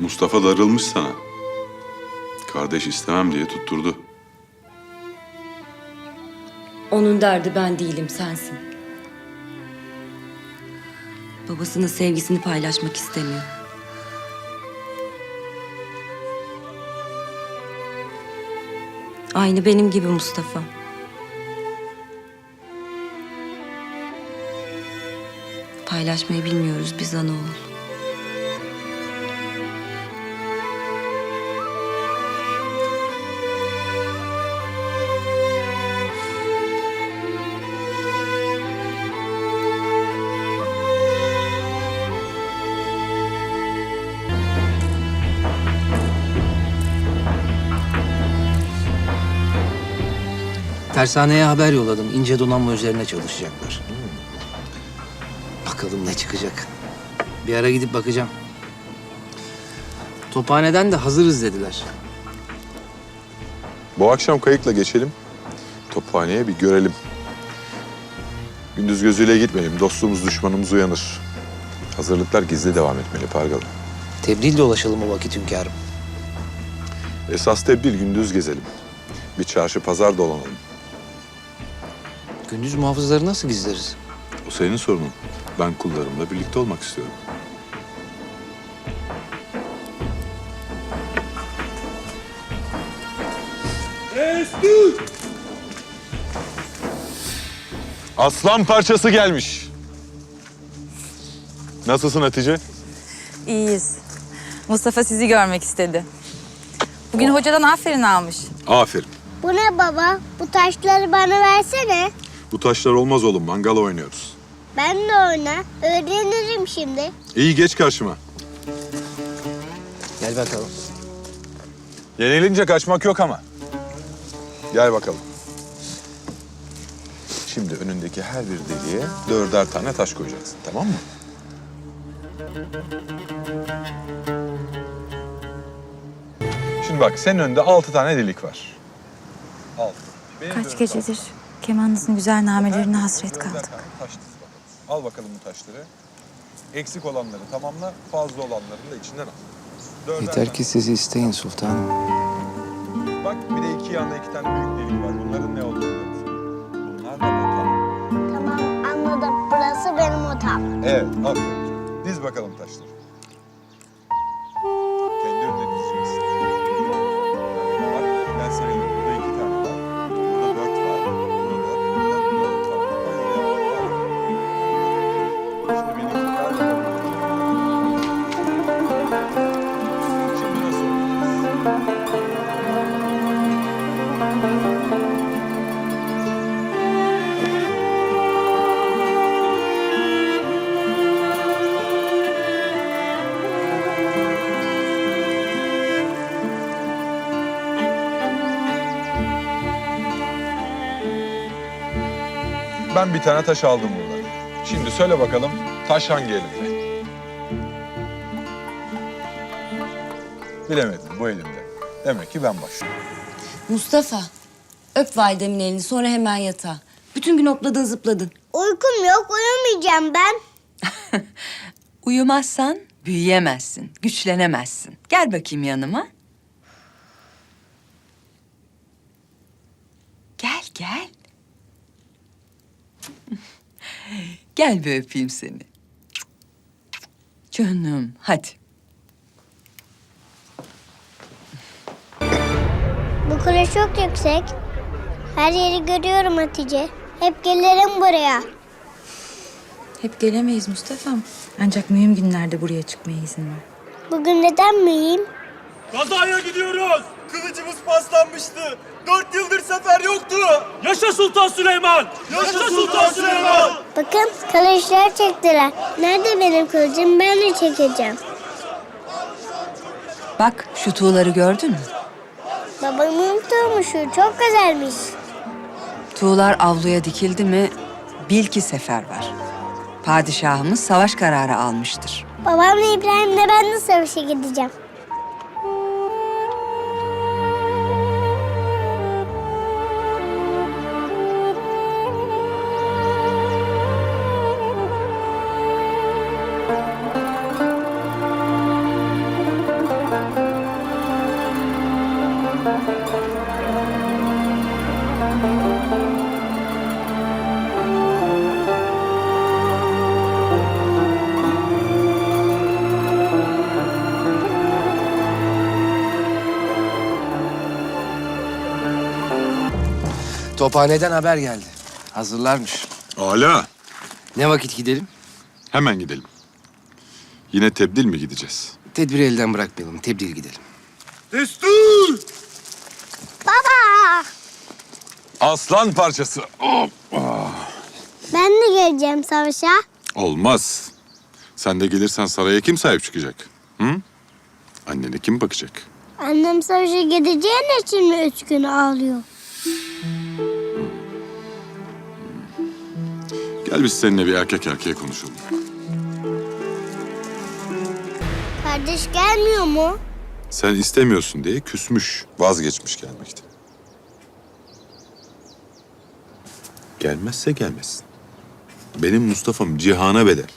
Mustafa darılmış sana. Kardeş istemem diye tutturdu. Onun derdi ben değilim sensin. Babasının sevgisini paylaşmak istemiyor. Aynı benim gibi Mustafa. Paylaşmayı bilmiyoruz biz ana. Tersaneye haber yolladım. İnce donanma üzerine çalışacaklar. Bakalım ne çıkacak. Bir ara gidip bakacağım. Tophaneden de hazırız dediler. Bu akşam kayıkla geçelim. Tophaneye bir görelim. Gündüz gözüyle gitmeyelim. Dostluğumuz düşmanımız uyanır. Hazırlıklar gizli devam etmeli Pargalı. Tebliğ dolaşalım o vakit hünkârım. Esas tedbir gündüz gezelim. Bir çarşı pazar dolanalım. Gündüz muhafızları nasıl gizleriz? O senin sorunun. Ben kullarımla birlikte olmak istiyorum. Aslan parçası gelmiş. Nasılsın Hatice? İyiyiz. Mustafa sizi görmek istedi. Bugün hocadan aferin almış. Aferin. Bu ne baba? Bu taşları bana versene. Bu taşlar olmaz oğlum. Mangal oynuyoruz. Ben de oyna. Öğrenirim şimdi. İyi geç karşıma. Gel bakalım. Yenilince kaçmak yok ama. Gel bakalım. Şimdi önündeki her bir deliğe dörder tane taş koyacaksın. Tamam mı? Şimdi bak senin önünde altı tane delik var. Altı. Benim Kaç dört gecedir kemanınızın güzel namelerine hasret kaldık. Al bakalım bu taşları. Eksik olanları tamamla, fazla olanlarını da içinden al. Dörder Yeter ki sizi isteyin sultanım. Bak bir de iki yanda iki tane büyük delik var. Bunların ne olduğunu? Bunlar da otam. Tamam anladım. Burası benim otam. Evet, aferin. Diz bakalım taşları. Ben bir tane taş aldım burada. Şimdi söyle bakalım taş hangi elimde? Bilemedim bu elimde. Demek ki ben başlıyorum. Mustafa, öp validemin elini sonra hemen yatağa. Bütün gün hopladın zıpladın. Uykum yok. Uyumayacağım ben. Uyumazsan büyüyemezsin, güçlenemezsin. Gel bakayım yanıma. Gel, gel. gel bir öpeyim seni. Canım, hadi. Bu kule çok yüksek. Her yeri görüyorum Hatice. Hep gelirim buraya. Hep gelemeyiz Mustafa'm. Ancak mühim günlerde buraya çıkmaya izin ver. Bugün neden miyim? Kazaya gidiyoruz. Yaşa Sultan Süleyman. Yaşa, Sultan Süleyman. Bakın kılıçlar çektiler. Nerede benim kılıcım? Ben de çekeceğim. Bak şu tuğları gördün mü? Babamın tutmuşu çok güzelmiş. Tuğlar avluya dikildi mi bil ki sefer var. Padişahımız savaş kararı almıştır. Babamla İbrahim'le ben de savaşa gideceğim. Tophaneden haber geldi. Hazırlarmış. Hala. Ne vakit gidelim? Hemen gidelim. Yine tebdil mi gideceğiz? Tedbiri elden bırakmayalım. Tebdil gidelim. Destur! Baba! Aslan parçası. Ben de geleceğim savaşa. Olmaz. Sen de gelirsen saraya kim sahip çıkacak? Hı? Annene kim bakacak? Annem savaşa gideceğin için mi üç gün ağlıyor? Gel biz seninle bir erkek erkeğe konuşalım. Kardeş gelmiyor mu? Sen istemiyorsun diye küsmüş, vazgeçmiş gelmekten. Gelmezse gelmesin. Benim Mustafa'm cihana bedel.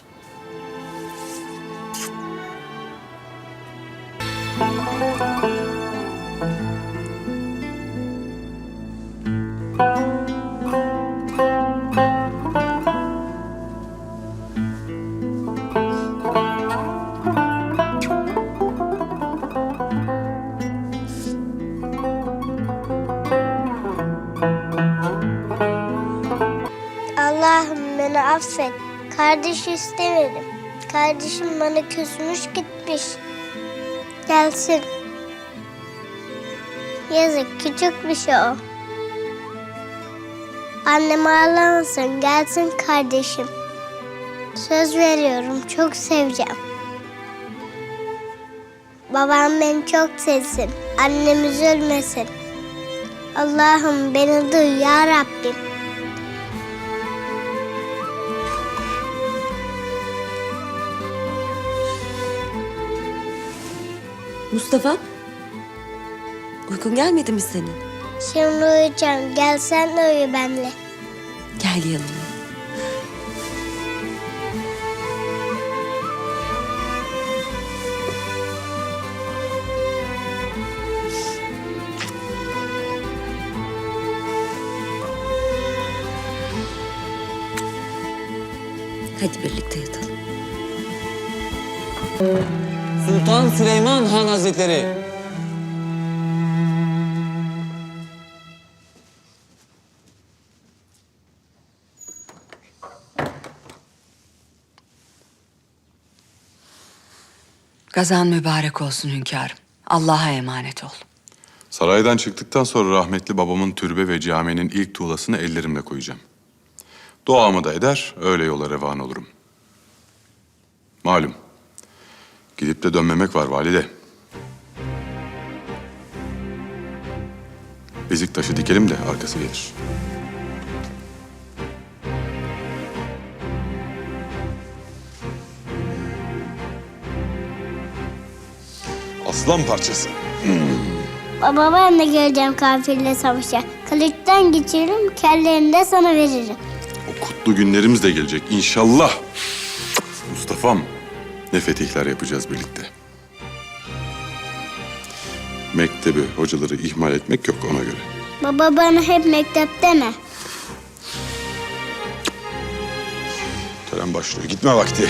İstemedim. Kardeşim bana küsmüş gitmiş. Gelsin. Yazık küçük bir şey o. Annem ağlamasın gelsin kardeşim. Söz veriyorum çok seveceğim. Babam beni çok sevsin. Annem üzülmesin. Allah'ım beni duy ya Rabbim. Mustafa, uykun gelmedi mi senin? Şimdi uyuyacağım. Gel sen de uyu benimle. Gel yanıma. Hadi birlikte yatalım. Sultan Süleyman Han Hazretleri. Gazan mübarek olsun hünkârım. Allah'a emanet ol. Saraydan çıktıktan sonra rahmetli babamın türbe ve caminin ilk tuğlasını ellerimle koyacağım. Duamı da eder, öyle yola revan olurum. Malum, gidip de dönmemek var valide. Bezik taşı dikelim de arkası gelir. Aslan parçası. Baba ben de geleceğim kafirle savaşa. Kılıçtan geçiririm, kellerini de sana veririm. O kutlu günlerimiz de gelecek inşallah. Mustafa'm ne fetihler yapacağız birlikte. Mektebi, hocaları ihmal etmek yok ona göre. Baba bana hep mektepte mi? Tören başlıyor. Gitme vakti.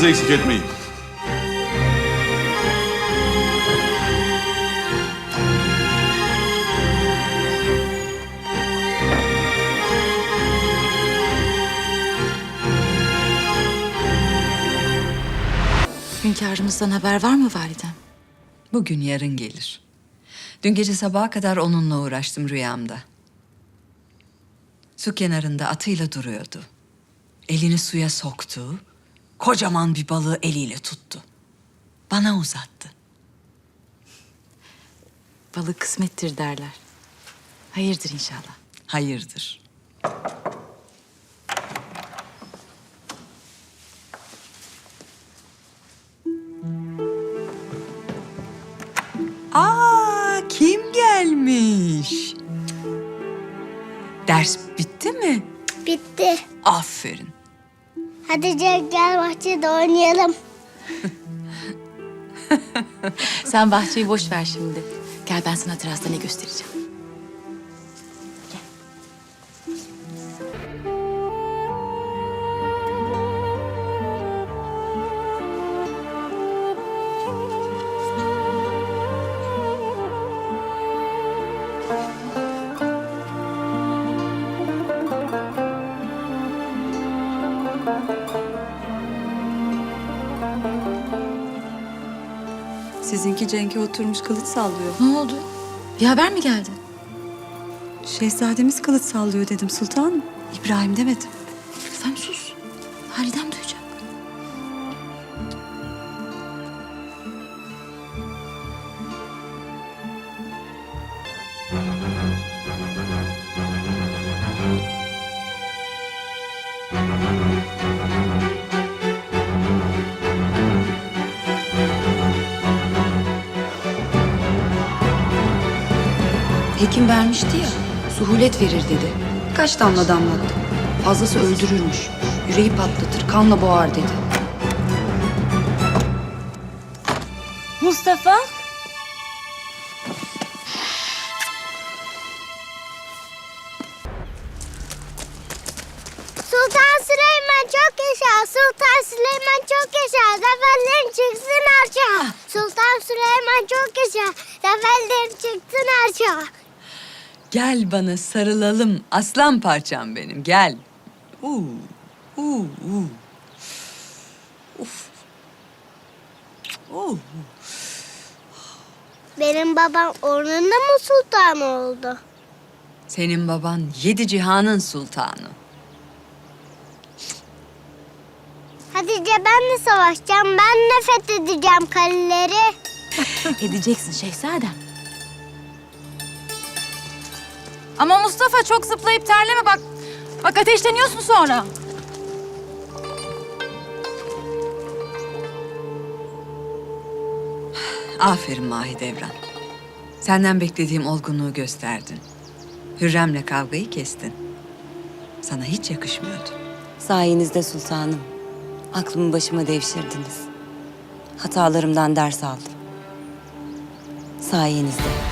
Dualarınızı eksik etmeyin. Hünkârımızdan haber var mı validem? Bugün yarın gelir. Dün gece sabaha kadar onunla uğraştım rüyamda. Su kenarında atıyla duruyordu. Elini suya soktu kocaman bir balığı eliyle tuttu. Bana uzattı. Balık kısmettir derler. Hayırdır inşallah. Hayırdır. Aa kim gelmiş? Ders bitti mi? Bitti. Aferin. Hatice gel bahçede oynayalım. Sen bahçeyi boş ver şimdi. Gel ben sana terasta ne göstereceğim. Sizinki Cenk'e oturmuş kılıç sallıyor. Ne oldu? Bir haber mi geldi? Şehzademiz kılıç sallıyor dedim sultanım. İbrahim demedim. Sen sus. Vermişti ya, suhulet verir dedi. Kaç damla damlattı. Fazlası öldürürmüş. Yüreği patlatır, kanla boğar dedi. Mustafa. Sultan Süleyman çok yaşa. Sultan Süleyman çok yaşa. Zaferlerin çıksın arşa. Sultan Süleyman çok yaşa. Zaferlerin çıksın arşa. Gel bana sarılalım aslan parçam benim gel. Uu, uu, uu. Uf. Oo. Benim babam ornunda mı sultan oldu? Senin baban yedi cihanın sultanı. Hatice ben de savaşacağım. Ben de fethedeceğim kaleleri. Edeceksin şehzadem. Ama Mustafa çok zıplayıp terleme bak. Bak ateşleniyorsun sonra. Aferin Mahidevran. Senden beklediğim olgunluğu gösterdin. Hürrem'le kavgayı kestin. Sana hiç yakışmıyordu. Sayenizde sultanım. Aklımı başıma devşirdiniz. Hatalarımdan ders aldım. Sayenizde.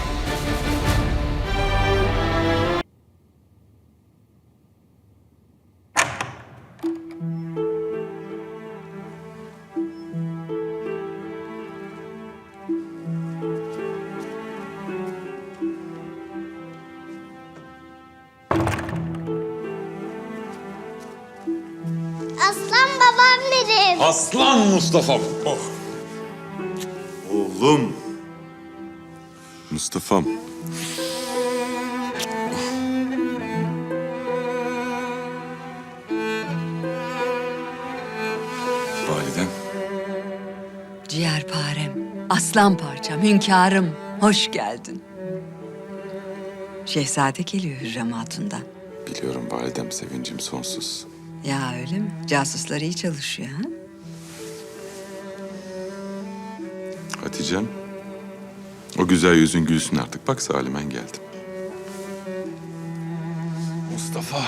Aslan Mustafa'm. Oh. Oğlum. Mustafa'm. Validem. Ciğerparem, aslan parçam, hünkârım, hoş geldin. Şehzade geliyor Hürrem Hatun'dan. Biliyorum validem sevincim sonsuz. Ya öyle mi? Casuslar iyi çalışıyor ha? Hatice'm. O güzel yüzün gülsün artık. Bak Salimen geldi. Mustafa.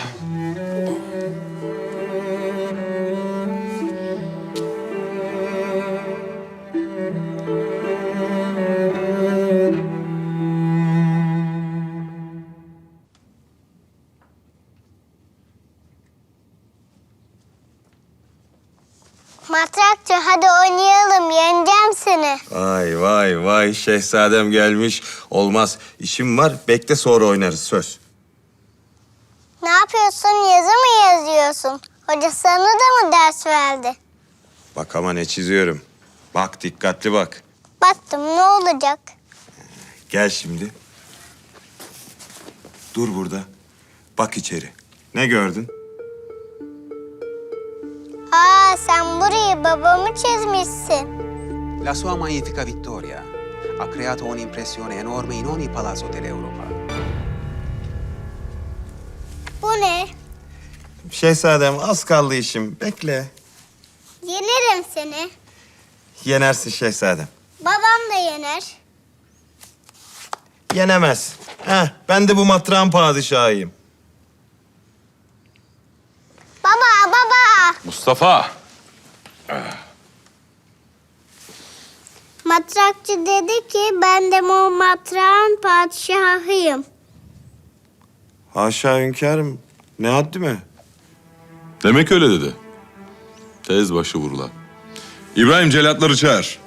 Şehzadem gelmiş. Olmaz işim var bekle sonra oynarız söz. Ne yapıyorsun? Yazı mı yazıyorsun? Hoca sana da mı ders verdi? Bak ama ne çiziyorum. Bak dikkatli bak. Baktım ne olacak? Gel şimdi. Dur burada. Bak içeri. Ne gördün? Aa sen burayı babamı çizmişsin. La sua magnifica vittoria ha creato un'impressione enorme in ogni palazzo dell'Europa. Bu ne? Şehzadem az kaldı işim. Bekle. Yenerim seni. Yenersin şehzadem. Babam da yener. Yenemez. Heh, ben de bu matrağın padişahıyım. Baba, baba. Mustafa. Eh. Matrakçı dedi ki ben de o matrağın padişahıyım. Haşa hünkârım. Ne haddi mi? Demek öyle dedi. Tez başı vurula. İbrahim celatları çağır.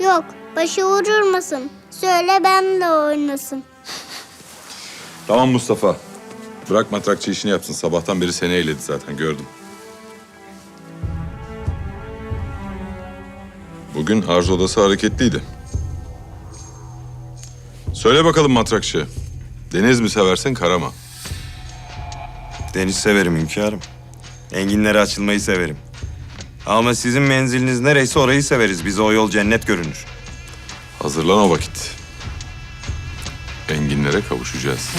Yok başı vurulmasın. Söyle ben de oynasın. Tamam Mustafa. Bırak matrakçı işini yapsın. Sabahtan beri seni eyledi zaten gördüm. Bugün arz odası hareketliydi. Söyle bakalım matrakçı. Deniz mi seversin kara mı? Deniz severim hünkârım. Enginlere açılmayı severim. Ama sizin menziliniz nereyse orayı severiz. Bize o yol cennet görünür. Hazırlan o vakit. Enginlere kavuşacağız.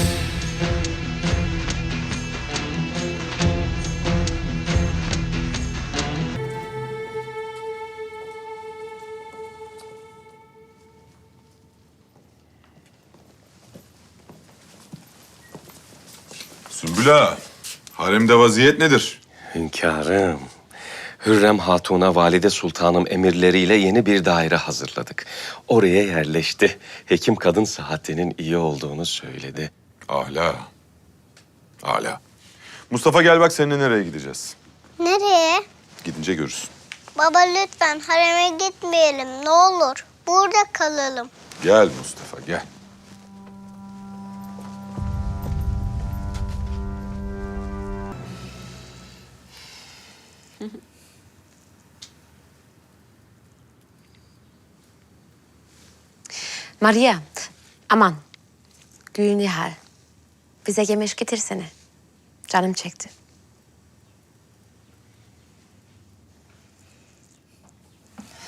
Ağa, haremde vaziyet nedir? Hünkârım, Hürrem Hatun'a Valide Sultanım emirleriyle yeni bir daire hazırladık. Oraya yerleşti. Hekim kadın sıhhatinin iyi olduğunu söyledi. Ala. Ala. Mustafa gel bak seninle nereye gideceğiz. Nereye? Gidince görürsün. Baba lütfen hareme gitmeyelim ne olur. Burada kalalım. Gel Mustafa gel. Maria, aman. Gülnihal. Bize yemek getirsene. Canım çekti.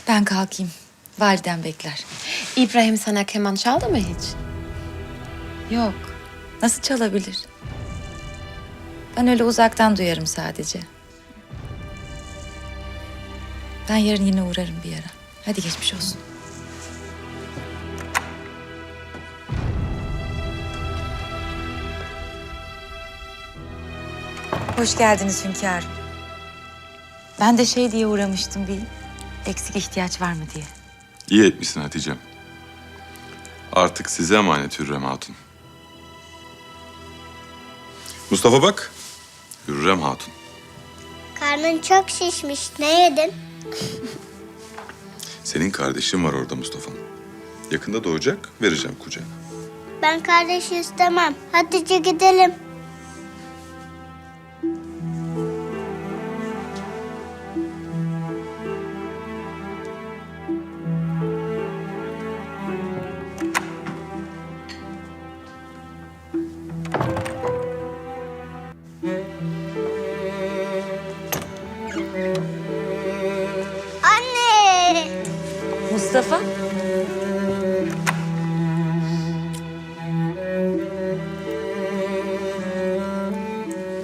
Ben kalkayım. Validen bekler. İbrahim sana keman çaldı mı hiç? Yok. Nasıl çalabilir? Ben öyle uzaktan duyarım sadece. Ben yarın yine uğrarım bir ara. Hadi geçmiş olsun. Hoş geldiniz hünkârım. Ben de şey diye uğramıştım bir eksik ihtiyaç var mı diye. İyi etmişsin Hatice'm. Artık size emanet Hürrem Hatun. Mustafa bak. Hürrem Hatun. Karnın çok şişmiş. Ne yedin? Senin kardeşin var orada Mustafa. Yakında doğacak, vereceğim kucağına. Ben kardeş istemem. Hatice gidelim. Mustafa?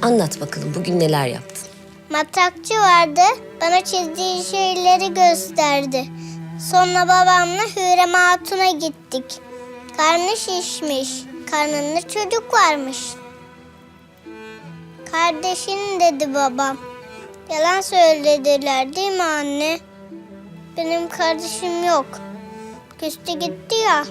Anlat bakalım bugün neler yaptın? Matrakçı vardı. Bana çizdiği şeyleri gösterdi. Sonra babamla Hürrem Hatun'a gittik. Karnı şişmiş. Karnında çocuk varmış. Kardeşin dedi babam. Yalan söylediler değil mi anne? Benim kardeşim yok. Küstü gitti ya.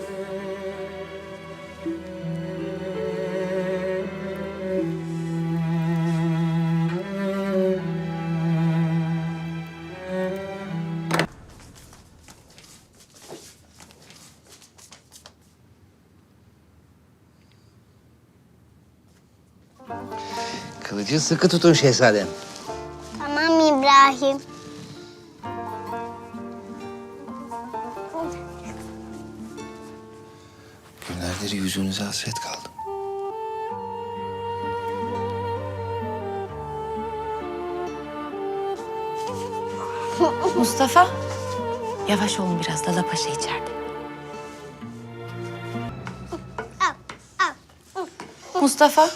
Kılıcı sıkı tutun şehzadem. Tamam İbrahim. Yüzünüze hasret kaldım. Mustafa. Yavaş olun biraz Lala Paşa içeride. Mustafa,